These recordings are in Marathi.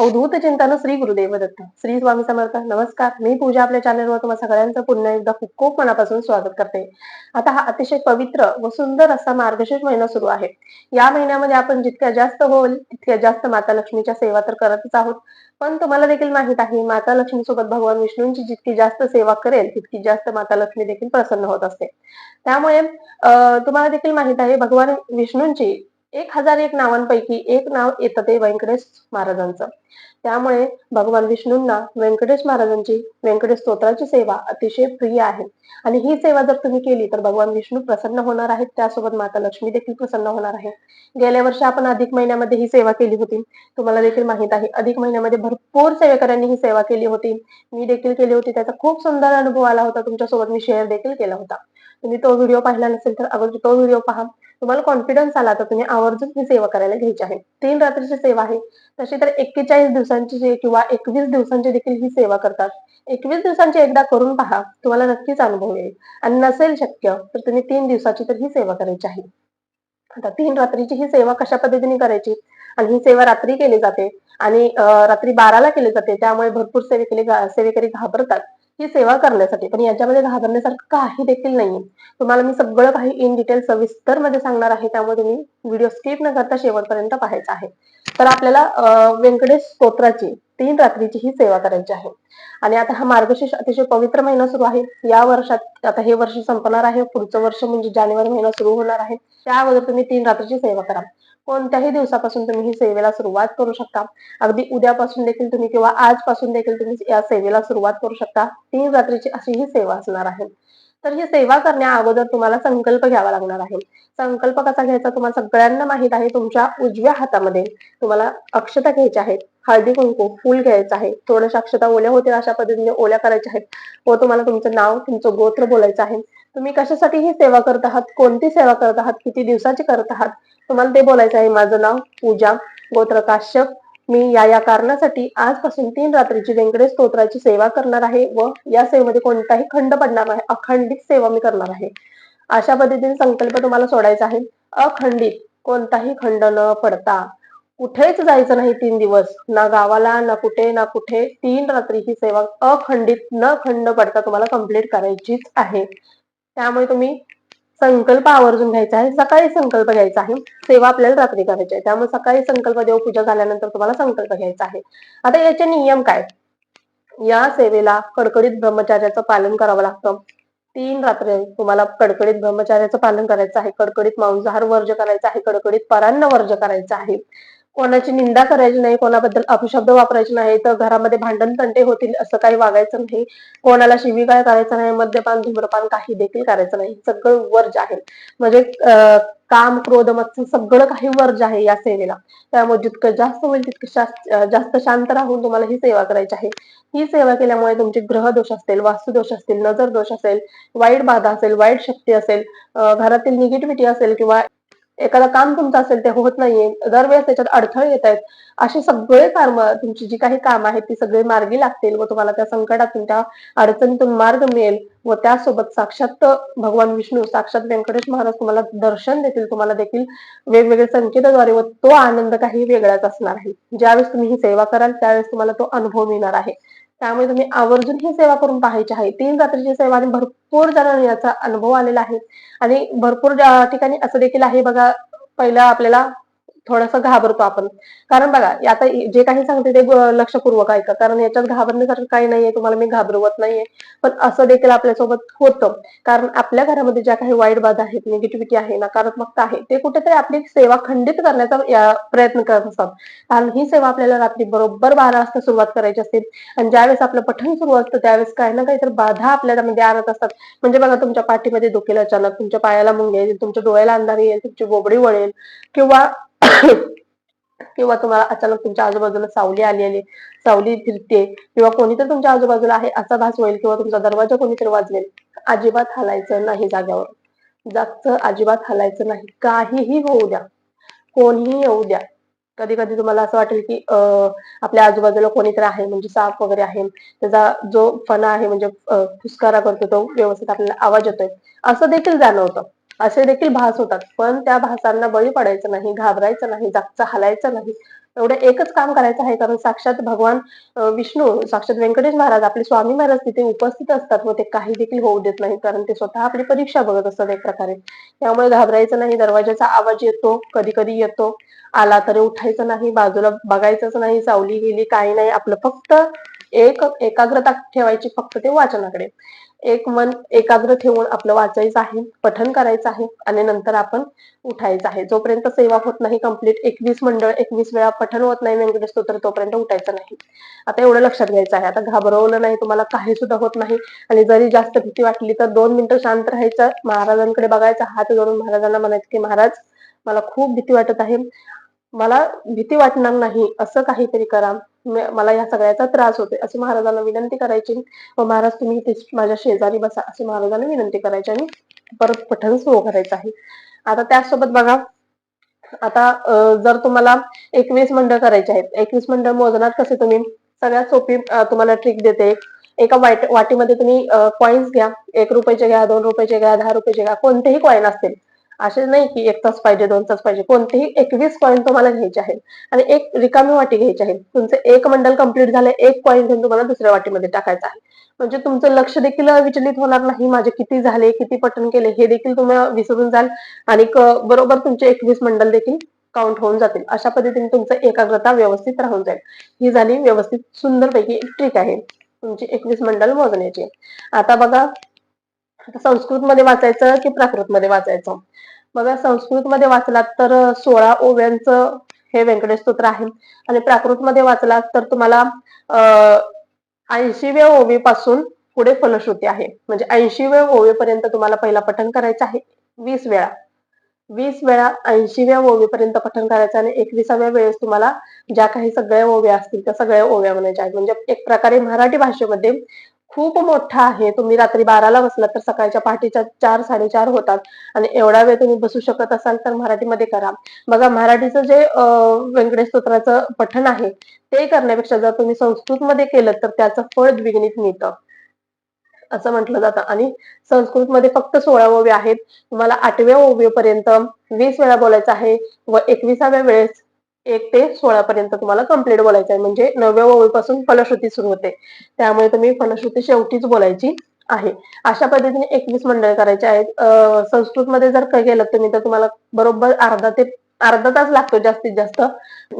अवधूत चिंतन श्री गुरुदेव दत्त श्री स्वामी समर्थ नमस्कार. मी पूजा आपल्या चॅनलवर तुम्हाला सगळ्यांचं पुन्हा एकदा खूप खूप मनापासून स्वागत करते. आता हा अतिशय पवित्र व सुंदर असा मार्गशीर्ष महिना सुरू आहे. या महिन्यामध्ये आपण जितक्या जास्त होईल तितक्या जास्त माता लक्ष्मीच्या सेवा तर करतच आहोत. पण तुम्हाला देखील माहीत आहे माता लक्ष्मी सोबत भगवान विष्णूंची जितकी जास्त सेवा करेल तितकी जास्त माता लक्ष्मी देखील प्रसन्न होत असते. त्यामुळे तुम्हाला देखील माहीत आहे भगवान विष्णूंची एक हजार एक नावांपैकी एक नाव येतं ते व्यंकटेश महाराजांचं. त्यामुळे भगवान विष्णूंना व्यंकटेश महाराजांची व्यंकटेश स्तोत्राची सेवा अतिशय प्रिय आहे. आणि ही सेवा जर तुम्ही केली तर भगवान विष्णू प्रसन्न होणार आहेत. त्यासोबत माता लक्ष्मी देखील प्रसन्न होणार आहे. गेल्या वर्षी आपण अधिक महिन्यामध्ये ही सेवा केली होती. तुम्हाला देखील माहीत आहे अधिक महिन्यामध्ये भरपूर सेवेकऱ्यांनी ही सेवा केली होती. मी देखील केली होती. त्याचा खूप सुंदर अनुभव आला होता. तुमच्यासोबत मी शेअर देखील केला होता. तुम्ही तो व्हिडिओ पाहिला नसेल तर अगोदर तो व्हिडिओ पहा. तुम्हाला कॉन्फिडन्स आला तर तुम्ही आवर्जून ही सेवा करायला घ्यायची आहे. तीन रात्रीची सेवा आहे. तशी तर एक्केचाळीस दिवसांची किंवा एकवीस दिवसांची देखील ही सेवा करतात. एकवीस दिवसांची एकदा करून पहा. तुम्हाला नक्कीच अनुभव येईल. आणि नसेल शक्य तर तुम्ही तीन दिवसाची तर ही सेवा करायची आहे. आता तीन रात्रीची ही सेवा कशा पद्धतीने करायची? आणि ही सेवा रात्री केली जाते. आणि रात्री बाराला केली जाते. त्यामुळे भरपूर सेवेकरी सेवेकरी घाबरतात. ही सेवा करण्यासाठी. पण याच्यामध्ये घाबरण्यासारखं काही देखील नाहीये. तुम्हाला मी सगळं काही इन डिटेल सविस्तरमध्ये सांगणार आहे. त्यामुळे तुम्ही व्हिडिओ स्किप न करता शेवटपर्यंत पाहायचा आहे. तर आपल्याला व्यंकटेश स्तोत्राची तीन रात्रीची ही सेवा करायची आहे. आणि आता हा मार्गशीर्ष अतिशय पवित्र महिना सुरू आहे. या वर्षात आता हे वर्ष संपणार आहे. पुढचं वर्ष म्हणजे जानेवारी महिना सुरू होणार आहे. त्या अगोदर तुम्ही तीन रात्रीची सेवा करा. कोणत्याही दिवसापासून तुम्ही ही सेवेला सुरुवात करू शकता. अगदी उद्यापासून देखील तुम्ही किंवा आजपासून देखील तुम्ही या सेवेला सुरुवात करू शकता. तीन रात्रीची अशी ही सेवा असणार आहे. तर ही सेवा करण्या अगोदर तुम्हाला संकल्प घ्यावा लागणार आहे. संकल्प कसा घ्यायचा तुम्हाला सगळ्यांना माहीत आहे. तुमच्या उजव्या हातामध्ये तुम्हाला अक्षता घ्यायच्या आहेत. हळदी कुंकू फुल घ्यायचं आहे. थोड्याशा अक्षता ओल्या होतील अशा पद्धतीने ओल्या करायच्या आहेत. व तुम्हाला तुमचं नाव तुमचं गोत्र बोलायचं आहे. तुम्ही कशासाठी ही सेवा करत आहात? कोणती सेवा करत आहात? किती दिवसाची करत आहात? तुम्हाला ते बोलायचं आहे. माझं नाव पूजा गोत्र काश्यप मी या या कारणासाठी आजपासून तीन रात्रीची व्यंकटेश स्तोत्राची सेवा करणार आहे व या सेवेमध्ये कोणताही खंड पडणार नाही. अखंडित सेवा मी करणार आहे. अशा पद्धतीने संकल्प तुम्हाला सोडायचा आहे. अखंडित कोणताही खंड न पडता कुठेच जायचं नाही तीन दिवस. ना गावाला ना कुठे ना कुठे तीन रात्री ही सेवा अखंडित न खंड पडता तुम्हाला कंप्लीट करायचीच आहे. त्यामुळे तुम्ही संकल्प आवर्जून घ्यायचा आहे. सकाळी संकल्प घ्यायचा आहे. सेवा आपल्याला रात्री करायची आहे. त्यामुळे सकाळी संकल्प देवपूजा झाल्यानंतर तुम्हाला संकल्प घ्यायचा आहे. आता याचे नियम काय? या सेवेला कडकडीत ब्रह्मचार्याचं पालन करावं लागतं. तीन रात्री तुम्हाला कडकडीत ब्रह्मचार्याचं पालन करायचं आहे. कडकडीत मांसाहार वर्ज करायचा आहे. कडकडीत परान्न वर्ज करायचं आहे. कोणाची निंदा करायची नाही कोणाबद्दल अपशब्द वापरायचे नाही तर घरामध्ये भांडण तंटे होतील असं काही वागायचं नाही. कोणाला शिवीगाळ करायचं नाही मद्यपान धूम्रपान काही देखील करायचं नाही. सगळं वर्ज आहे म्हणजे काम क्रोध मत्स्य सगळं काही वर्ज आहे या सेवेला. त्यामुळे जितकं जास्त होईल तितकं जास्त शांत राहून तुम्हाला ही सेवा करायची आहे. ही सेवा केल्यामुळे तुमचे ग्रह दोष असतील वास्तुदोष असतील नजर दोष असेल वाईट बाधा असेल वाईट शक्ती असेल घरातील निगेटिव्हिटी असेल किंवा एखादा काम तुमचं असेल ते होत नाहीये दरवेळेस त्याच्यात अडथळे येत आहेत. असे सगळे कर्म तुमची जी काही काम आहेत ती सगळे मार्गी लागतील व तुम्हाला त्या संकटातून त्या अडचणीतून मार्ग मिळेल व त्यासोबत साक्षात भगवान विष्णू साक्षात व्यंकटेश महाराज तुम्हाला दर्शन देतील तुम्हाला देखील वेगवेगळ्या संकेताद्वारे व तो आनंद काही वेगळाच असणार आहे. ज्यावेळेस तुम्ही ही सेवा कराल त्यावेळेस तुम्हाला तो अनुभव मिळणार आहे. त्यामुळे तुम्ही आवर्जून ही सेवा करून पाहायची आहे. तीन रात्रीची सेवा आणि भरपूर जणांनी याचा अनुभव आलेला आहे. आणि भरपूर ठिकाणी असं देखील आहे बघा पहिला आपल्याला थोडस घाबरतो आपण. कारण बघा आता जे काही सांगते ते लक्षपूर्वक ऐका. कारण याच्यात घाबरण्यासारखं काही नाहीये तुम्हाला मी घाबरवत नाहीये. पण असं देखील आपल्यासोबत होतं. कारण आपल्या घरामध्ये ज्या काही वाईट बाधा आहेत निगेटिव्हिटी आहे नकारात्मकता आहे ते कुठेतरी आपली सेवा खंडित करण्याचा प्रयत्न करत असतात. कारण ही सेवा आपल्याला रात्री बरोबर बारा वाजता सुरुवात करायची असते. आणि ज्यावेळेस आपलं पठण सुरू असतं त्यावेळेस काही ना काहीतरी बाधा आपल्याला म्हणजे आणत असतात. म्हणजे बघा तुमच्या पाठीमध्ये दुखेल अचानक तुमच्या पायाला मुंग येईल तुमच्या डोळ्याला अंधार येईल तुमची बोबडी वळेल किंवा किंवा तुम्हाला अचानक तुमच्या आजूबाजूला सावली आलेली सावली फिरते किंवा कोणीतरी तुमच्या आजूबाजूला आहे असा भास होईल किंवा तुमचा दरवाजा कोणीतरी वाजवेल अजिबात हलायचं नाही जाग्यावर जास्त अजिबात हलायचं नाही. काहीही होऊ द्या. कोणीही येऊ द्या. कधी कधी तुम्हाला असं वाटेल की आपल्या आजूबाजूला कोणीतरी आहे म्हणजे साप वगैरे आहे त्याचा जो फणा आहे म्हणजे फुसकारा करतो तो व्यवस्थित आपल्याला आवाज येतोय. असं देखील जाणवतं. असे देखील भास होतात. पण त्या भासांना बळी पडायचं नाही घाबरायचं नाही जागचं हलायचं नाही. एवढं एकच काम करायचं आहे कारण साक्षात भगवान विष्णू साक्षात व्यंकटेश महाराज आपले स्वामी महाराज तिथे उपस्थित असतात. व ते काही देखील होऊ देत नाही कारण ते स्वतः आपली परीक्षा बघत असतात एक प्रकारे. त्यामुळे घाबरायचं नाही दरवाजाचा आवाज येतो कधी कधी येतो. आला तरी उठायचं नाही बाजूला बघायचंच नाही सावली गेली काही नाही. आपलं फक्त एक एकाग्रता ठेवायची फक्त ते वाचनाकडे. एक मन एकाग्र ठेवून आपलं वाचायचं आहे पठन करायचं आहे आणि नंतर आपण उठायचं आहे. जोपर्यंत सेवा होत नाही कंप्लीट एकवीस मंडळ एकवीस वेळा पठन होत नाही व्यंकटेश स्तोत्र तोपर्यंत उठायचं नाही. आता एवढं लक्षात घ्यायचं आहे. आता घाबरवलं नाही तुम्हाला काही सुद्धा होत नाही आणि जरी जास्त भीती वाटली तर दोन मिनिटं शांत राहायचं. महाराजांकडे बघायचं हात जोडून महाराजांना म्हणायचं की महाराज मला खूप भीती वाटत आहे. मला भीती वाटणार नाही असं काहीतरी करा. मला या सगळ्याचा त्रास होतोय अशी महाराजांना विनंती करायची. व महाराज तुम्ही इथे माझ्या शेजारी बसा अशी महाराजांना विनंती करायची आणि परत पठण सुरू करायचं आहे. आता त्यासोबत बघा आता जर तुम्हाला एकवीस मंडळ करायचे आहेत एकवीस मंडळ मोजणार कसे तुम्ही सगळ्यात सोपी तुम्हाला ट्रिक देते. एका वाट वाटीमध्ये तुम्ही कॉइन्स घ्या एक रुपयाचे घ्या दोन रुपयाचे घ्या दहा रुपयाचे घ्या कोणतेही कॉईन असतील असे नाही की एक तास पाहिजे दोन तास पाहिजे. कोणतेही एकवीस पॉईंट तुम्हाला घ्यायचे आहेत आणि एक रिकामी वाटी घ्यायची आहे. तुमचं एक मंडल कंप्लीट झालं एक पॉईंट घेऊन तुम्हाला दुसऱ्या वाटीमध्ये टाकायचं आहे. म्हणजे तुमचं लक्ष देखील विचलित होणार नाही. माझे किती झाले किती पटन केले हे देखील तुम्ही विसरून जाल. आणि बरोबर तुमचे एकवीस मंडल देखील काउंट होऊन जातील. अशा पद्धतीने तुमचं एकाग्रता व्यवस्थित राहून जाईल. ही झाली व्यवस्थित सुंदरपैकी एक ट्रिक आहे. तुमची एकवीस मंडल मोजण्याची. आता बघा संस्कृत मध्ये वाचायचं की प्राकृत मध्ये वाचायचं? मग संस्कृत मध्ये वाचलात तर सोळा ओव्यांचं हे व्यंकटेश स्तोत्र आहे. आणि प्राकृत मध्ये वाचलात तर तुम्हाला ऐंशीव्या ओवीपासून पुढे फलश्रुती आहे. म्हणजे ऐंशीव्या ओवीपर्यंत तुम्हाला पहिला पठण करायचं आहे वीस वेळा. वीस वेळा ऐंशीव्या ओवीपर्यंत पठण करायचं आणि एकविसाव्या वेळेस तुम्हाला ज्या काही सगळ्या ओव्या असतील त्या सगळ्या ओव्या म्हणायच्या आहेत म्हणजे एक प्रकारे मराठी भाषेमध्ये खूप मोठा आहे. तुम्ही रात्री बाराला बसला तर सकाळच्या पहाटेच्या चार साडेचार होतात. आणि एवढा वेळ तुम्ही बसू शकत असाल तर मराठीमध्ये करा. बघा मराठीचं जे व्यंकटेश स्तोत्राचं पठण आहे ते करण्यापेक्षा जर तुम्ही संस्कृतमध्ये केलं तर त्याचं फळ द्विगणित मिळतं. असं म्हटलं जातं. आणि संस्कृतमध्ये फक्त सोळा ओव्या आहेत. तुम्हाला आठव्या ओवीपर्यंत वीस वेळा बोलायचं आहे व एकविसाव्या वेळेस एक ते सोळा पर्यंत तुम्हाला कंप्लीट बोलायचं आहे. म्हणजे नवव्या ओळीपासून फलश्रुती सुरू होते. त्यामुळे तुम्ही फलश्रुती शेवटीच बोलायची आहे. अशा पद्धतीने एकवीस मंडळ करायचे आहेत. संस्कृत संस्कृतमध्ये जर काही केलं तुम्ही तर तुम्हाला बरोबर अर्धा ते अर्धा तास लागतो जास्तीत जास्त.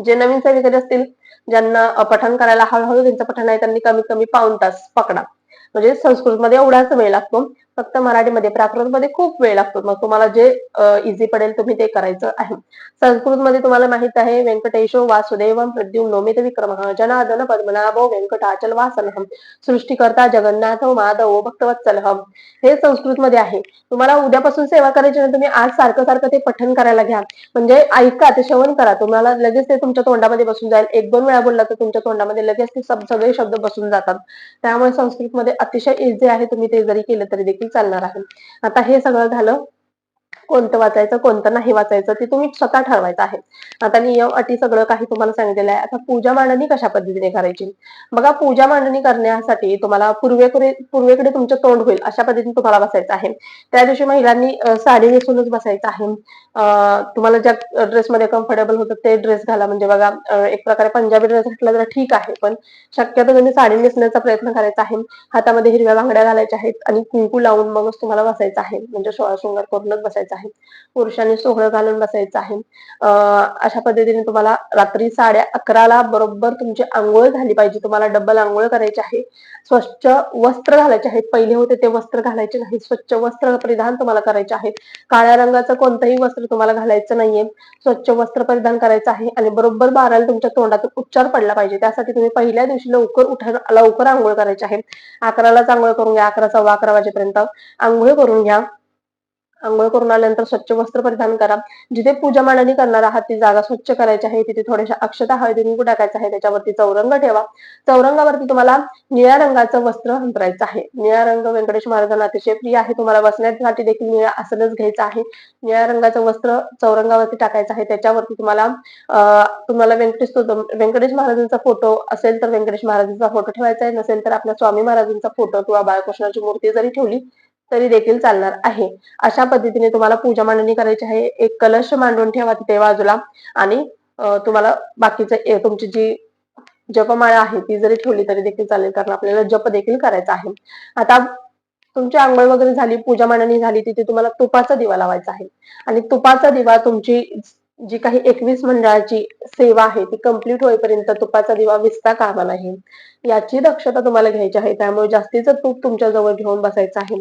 जे नवीन सेवेकरी असतील ज्यांना पठण करायला हळूहळू त्यांचं पठण आहे त्यांनी कमीत कमी पाऊण तास पकडा. म्हणजे संस्कृतमध्ये एवढाच वेळ लागतो. फक्त मराठीमध्ये. प्राकृतमध्ये खूप वेळ लागतो. मग तुम्हाला जे इझी पडेल तुम्ही ते करायचं आहे. संस्कृतमध्ये तुम्हाला माहीत आहे व्यंकटेशो वासुदेवम प्रद्युम्नो मित विक्रम जनादन पद्मनाभो व्यंकटाचल वासनहम सृष्टीकर्ता जगन्नाथ माधव भक्तवत्सलहम हे संस्कृतमध्ये आहे. तुम्हाला उद्यापासून सेवा करायची ना तुम्ही आज सारखं सारखं ते पठण करायला घ्या. म्हणजे ऐका ते श्रवण करा. तुम्हाला लगेच ते तुमच्या तोंडामध्ये बसून जाईल. एक दोन वेळा बोलला तर तुमच्या तोंडामध्ये लगेच ते सगळे शब्द बसून जातात. त्यामुळे संस्कृतमध्ये अतिशय इझी आहे. तुम्ही ते जरी केलं तरी देखील चालणार आहे. आता हे सगळं झालं कोणतं वाचायचं कोणतं नाही वाचायचं ते तुम्ही स्वतः ठरवायचं आहे. आता नियम अटी सगळं काही तुम्हाला सांगितलेलं आहे. आता पूजा मांडणी कशा पद्धतीने करायची? बघा पूजा मांडणी करण्यासाठी तुम्हाला पूर्वेकडे पूर्वेकडे तुमचं तोंड होईल अशा पद्धतीने तुम्हाला बसायचं आहे. त्या दिवशी महिलांनी साडी नेसूनच बसायचं आहे. तुम्हाला ज्या ड्रेसमध्ये कम्फर्टेबल होतं ते ड्रेस घाला. म्हणजे बघा एक प्रकारे पंजाबी ड्रेस घातला तर ठीक आहे पण शक्यतो तुम्ही साडी नेसण्याचा प्रयत्न करायचा आहे. हातामध्ये हिरव्या बांगड्या घालायच्या आहेत आणि कुंकू लावून मगच तुम्हाला बसायचं आहे. म्हणजे शोळा शृंगार करूनच बसायचं आहे. पुरुषांनी सोहळं घालून बसायचं आहे. अशा पद्धतीने तुम्हाला रात्री साडे अकराला बरोबर तुमची आंघोळ झाली पाहिजे. तुम्हाला डबल आंघोळ करायची आहे. स्वच्छ वस्त्र घालायचे आहेत पहिले होते ते वस्त्र घालायचे नाही. स्वच्छ वस्त्र परिधान तुम्हाला करायचे आहे. काळ्या रंगाचं कोणतंही वस्त्र तुम्हाला घालायचं नाहीये. स्वच्छ वस्त्र परिधान करायचं आहे. आणि बरोबर बाराला तुमच्या तोंडातून उच्चार पडला पाहिजे. त्यासाठी तुम्ही पहिल्या दिवशी लवकर उठा लवकर आंघोळ करायची आहे. अकरालाच आंघोळ करून घ्या. अकरा सव्वा अकरा वाजेपर्यंत आंघोळ करून घ्या. आंघोळ करून आल्यानंतर स्वच्छ वस्त्र परिधान करा. जिथे पूजा मांडणी करणार आहात ती जागा स्वच्छ करायची आहे. तिथे थोड्याशा अक्षता हळदी कुंकू टाकायचं आहे. त्याच्यावरती चौरंग ठेवा. चौरंगावरती तुम्हाला निळ्या रंगाचं वस्त्र अंतरायचं आहे. निळा रंग व्यंकटेश महाराजांना अतिशय प्रिय आहे. तुम्हाला बसण्यासाठी देखील निळा आसनच घ्यायचं आहे. निळ्या रंगाचं वस्त्र चौरंगावरती टाकायचं आहे. त्याच्यावरती तुम्हाला तुम्हाला व्यंकटेश व्यंकटेश महाराजांचा फोटो असेल तर व्यंकटेश महाराजांचा फोटो ठेवायचा आहे. नसेल तर आपल्या स्वामी महाराजांचा फोटो किंवा बाळकृष्णाची मूर्ती जरी ठेवली तरी देखील चालणार आहे. अशा पद्धतीने तुम्हाला पूजा मांडणी करायची आहे. एक कलश मांडून ठेवा तिथे बाजूला आणि तुम्हाला बाकीचं तुमची जी जपमाळा आहे ती जरी ठेवली तरी देखील चालेल कारण आपल्याला जप देखील करायचा आहे. आता तुमची आंघोळ वगैरे झाली पूजा मांडणी झाली तिथे तुम्हाला तुपाचा दिवा लावायचा आहे. आणि तुपाचा दिवा तुमची जी काही एकवीस मंडळाची सेवा आहे ती कंप्लीट होईपर्यंत तुपाचा दिवा विसता कामा नाही याची दक्षता तुम्हाला घ्यायची आहे. त्यामुळे जास्तीचं तूप तुमच्या जवळ घेऊन बसायचं आहे.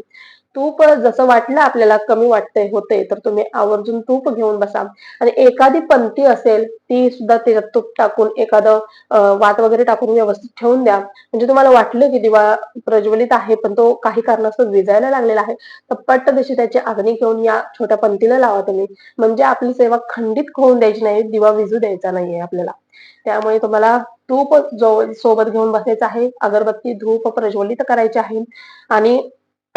तूप जसं वाटलं आपल्याला कमी वाटतंय होते तर तुम्ही आवर्जून तूप घेऊन बसा. आणि एखादी पंक्ती असेल ती सुद्धा त्याच्यात तूप टाकून एखादं वात वगैरे टाकून व्यवस्थित ठेवून द्या. म्हणजे तुम्हाला वाटलं की दिवा प्रज्वलित आहे पण तो काही कारणास्तव विजायला लागलेला आहे. तर पट्ट दिवशी त्याची अग्नी घेऊन या छोट्या पंथीला लावा तुम्ही. म्हणजे आपली सेवा खंडित होऊन द्यायची नाही दिवा विजू द्यायचा नाहीये आपल्याला. त्यामुळे तुम्हाला तूप जो सोबत घेऊन बसायचं आहे. अगरबत्ती धूप प्रज्वलित करायची आहे. आणि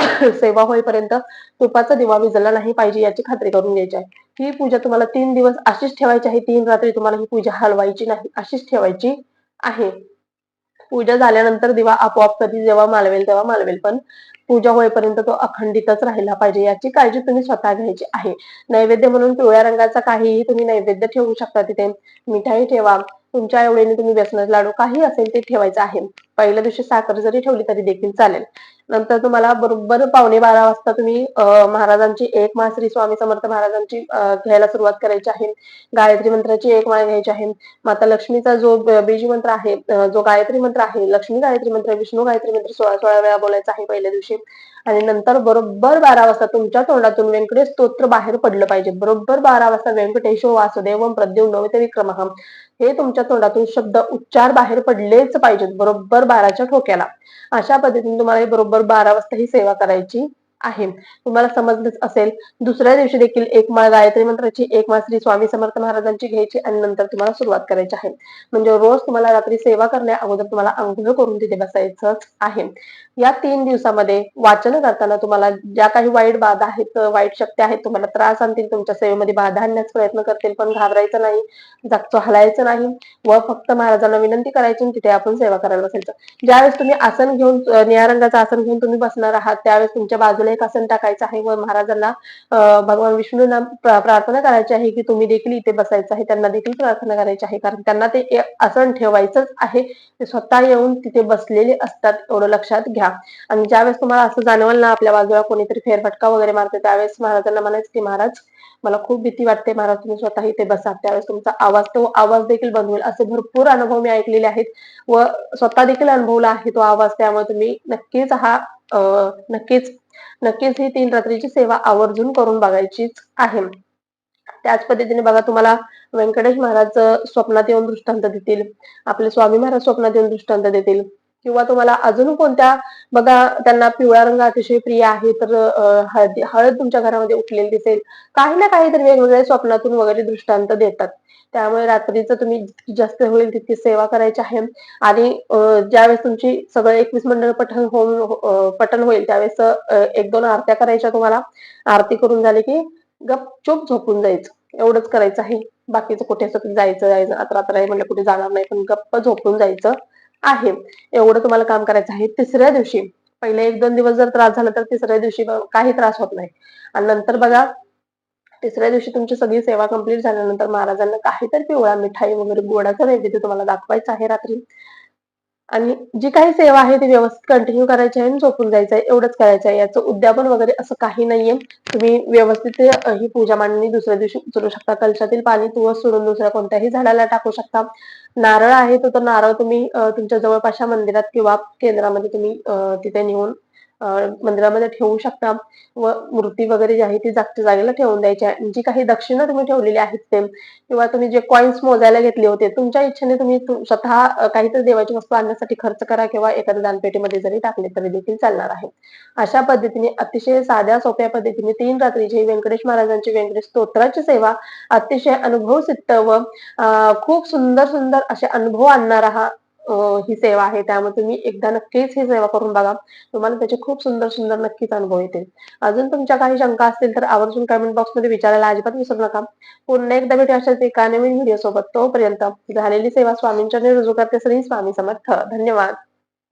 सेवा होईपर्यंत तुपाचा दिवा विजला नाही पाहिजे याची खात्री करून घ्यायची आहे. ही पूजा तुम्हाला तीन दिवस अशीच ठेवायची आहे तीन रात्री तुम्हाला ही पूजा हलवायची नाही अशीच ठेवायची आहे. पूजा झाल्यानंतर दिवा आपोआप कधी जेव्हा मालवेल तेव्हा मालवेल पण पूजा होईपर्यंत तो अखंडितच राहिला पाहिजे याची काळजी तुम्ही स्वतः घ्यायची आहे. नैवेद्य म्हणून पिवळ्या रंगाचा काहीही तुम्ही नैवेद्य ठेवू शकता तिथे. मिठाई ठेवा. तुमच्या एवढीने तुम्ही बेसनाचे लाडू काही असेल ते ठेवायचं आहे. पहिल्या दिवशी साखर जरी ठेवली तरी देखील चालेल. नंतर तुम्हाला बरोबर पावणे बारा वाजता तुम्ही महाराजांची एक माळ श्री स्वामी समर्थ महाराजांची घ्यायला सुरुवात करायची आहे. गायत्री मंत्राची एक माळ घ्यायची आहे. माता लक्ष्मीचा जो बीज मंत्र आहे जो गायत्री मंत्र आहे लक्ष्मी गायत्री मंत्र विष्णू गायत्री मंत्र सोळा सोळा वेळा बोलायचा आहे पहिल्या दिवशी. आणि नंतर बरोबर बारा वाजता तुमच्या तोंडातून व्यंकटेश स्तोत्र बाहेर पडलं पाहिजे. बरोबर बारा वाजता व्यंकटेशो वासुदेव प्रद्युम्न विक्रमहम हे तुमच्या तोंडातून शब्द उच्चार बाहेर पडलेच पाहिजेत. बरोबर बाराच्या ठोक्याला. अशा पद्धतीने तुम्हाला बरोबर बारा वाजता ही सेवा करायची आहे. तुम्हाला समजलंच असेल. दुसऱ्या दिवशी देखील एक माळ गायत्री मंत्राची एक माळ श्री स्वामी समर्थ महाराजांची घ्यायची आणि नंतर तुम्हाला सुरुवात करायची आहे. म्हणजे रोज तुम्हाला रात्री सेवा करण्या अगोदर तुम्हाला अंघोळ करून तिथे बसायचंच आहे. या तीन दिवसामध्ये वाचन करताना तुम्हाला ज्या काही वाईट बाधा आहेत वाईट शक्ती आहेत तुम्हाला त्रास आणतील तुमच्या सेवेमध्ये बाधा आणण्याचा प्रयत्न करतील पण घाबरायचं नाही जागचं हलायचं नाही. व फक्त महाराजांना विनंती करायची आणि तिथे आपण सेवा करायला बसायचं. ज्यावेळेस तुम्ही आसन घेऊन निळ्या रंगाचं आसन घेऊन तुम्ही बसणार आहात त्यावेळेस तुमच्या बाजूला एक आसन टाकायचं आहे व महाराजांना भगवान विष्णूंना प्रार्थना करायची आहे की तुम्ही देखील इथे बसायचं आहे त्यांना देखील प्रार्थना करायची आहे. कारण त्यांना ते आसन ठेवायचंच आहे. ते स्वतः येऊन तिथे बसलेले असतात एवढं लक्षात घ्या. आणि ज्यावेळेस तुम्हाला असं जाणवलं ना आपल्या बाजूला कोणीतरी फेरफटका वगैरे मारते त्यावेळेस महाराजांना म्हणायचं की महाराज मला खूप भीती वाटते महाराज तुम्ही स्वतः इथे बसा. त्यावेळेस तुमचा आवाज तो आवाज देखील बंद होईल. असे भरपूर अनुभव मी ऐकलेले आहेत व स्वतः देखील अनुभवला आहे तो आवाज. त्यामुळे तुम्ही नक्कीच हा नक्कीच नक्कीच ही तीन रात्रीची सेवा आवर्जून करून बघायचीच आहे. त्याच पद्धतीने बघा तुम्हाला व्यंकटेश महाराज स्वप्नात येऊन दृष्टांत देतील. आपले स्वामी महाराज स्वप्नात येऊन दृष्टांत देतील. किंवा तुम्हाला अजून कोणत्या बघा त्यांना पिवळा रंग अतिशय प्रिय आहे तर हळदी हळद तुमच्या घरामध्ये उठलेली दिसेल. काही ना काहीतरी वेगवेगळ्या स्वप्नातून वगैरे दृष्टांत देतात. त्यामुळे रात्रीचं तुम्ही जितकी जास्त होईल तितकी सेवा करायची आहे. आणि ज्यावेळेस तुमची सगळं एकवीस मंडळ पठण होऊन पठण होईल त्यावेळेस एक दोन आरत्या करायच्या तुम्हाला. आरती करून झाली की गपचूप झोपून जायचं. एवढंच करायचं आहे. बाकीचं कुठे असं जायचं जायचं आता रात्र म्हणलं कुठे जाणार नाही पण गप्प झोपून जायचं. आहे. एवढं तुम्हाला काम करायचं आहे. तिसऱ्या दिवशी पहिले एक दोन दिवस जर त्रास झाला तर तिसऱ्या दिवशी काही त्रास होत नाही. आणि नंतर बघा तिसऱ्या दिवशी तुमची सगळी सेवा कंप्लीट झाल्यानंतर महाराजांना काहीतरी पिवळा मिठाई वगैरे गोडाचा नैवेद्य तुम्हाला दाखवायचा आहे रात्री. आणि जी काही सेवा आहे ती व्यवस्थित कंटिन्यू करायची आहे आणि झोपून जायचं आहे एवढंच करायचं आहे. याचं उद्यापन वगैरे असं काही नाहीये. तुम्ही व्यवस्थित ही पूजा मांडणी दुसऱ्या दिवशी उचलू शकता. कलशातील पाणी तुळस सोडून दुसऱ्या कोणत्याही झाडाला टाकू शकता. नारळ आहे तो तर नारळ तुम्ही तुमच्या जवळपासच्या मंदिरात किंवा केंद्रामध्ये तुम्ही तिथे नेऊन मंदिरामध्ये ठेवू शकता. व मूर्ती वगैरे जी आहे ती जागच्या जागेला ठेवून द्यायची आहे. जी काही दक्षिणा तुम्ही ठेवलेली आहेत ते किंवा तुम्ही जे कॉइन्स मोजायला घेतले होते तुमच्या इच्छेने तुम्ही स्वतः काहीतरी देवाची वस्तू आणण्यासाठी खर्च करा किंवा एखाद्या दानपेटीमध्ये जरी टाकले तरी देखील चालणार आहे. अशा पद्धतीने अतिशय साध्या सोप्या पद्धतीने तीन रात्रीची व्यंकटेश महाराजांची व्यंकटेश स्तोत्राची सेवा अतिशय अनुभव सिद्ध व खूप सुंदर सुंदर असे अनुभव आणणारा हा ही सेवा आहे. त्यामुळे तुम्ही एकदा नक्कीच ही सेवा करून बघा. तुम्हाला त्याचे खूप सुंदर सुंदर नक्कीच अनुभव येतील. अजून तुमच्या काही शंका असतील तर आवर्जून कमेंट बॉक्समध्ये विचारायला अजिबात विसरू नका. पुन्हा एकदा भेटू अशाच एका नवीन व्हिडिओ सोबत. तोपर्यंत झालेली सेवा स्वामींच्या रुजू करते श्री स्वामी समर्थ. धन्यवाद.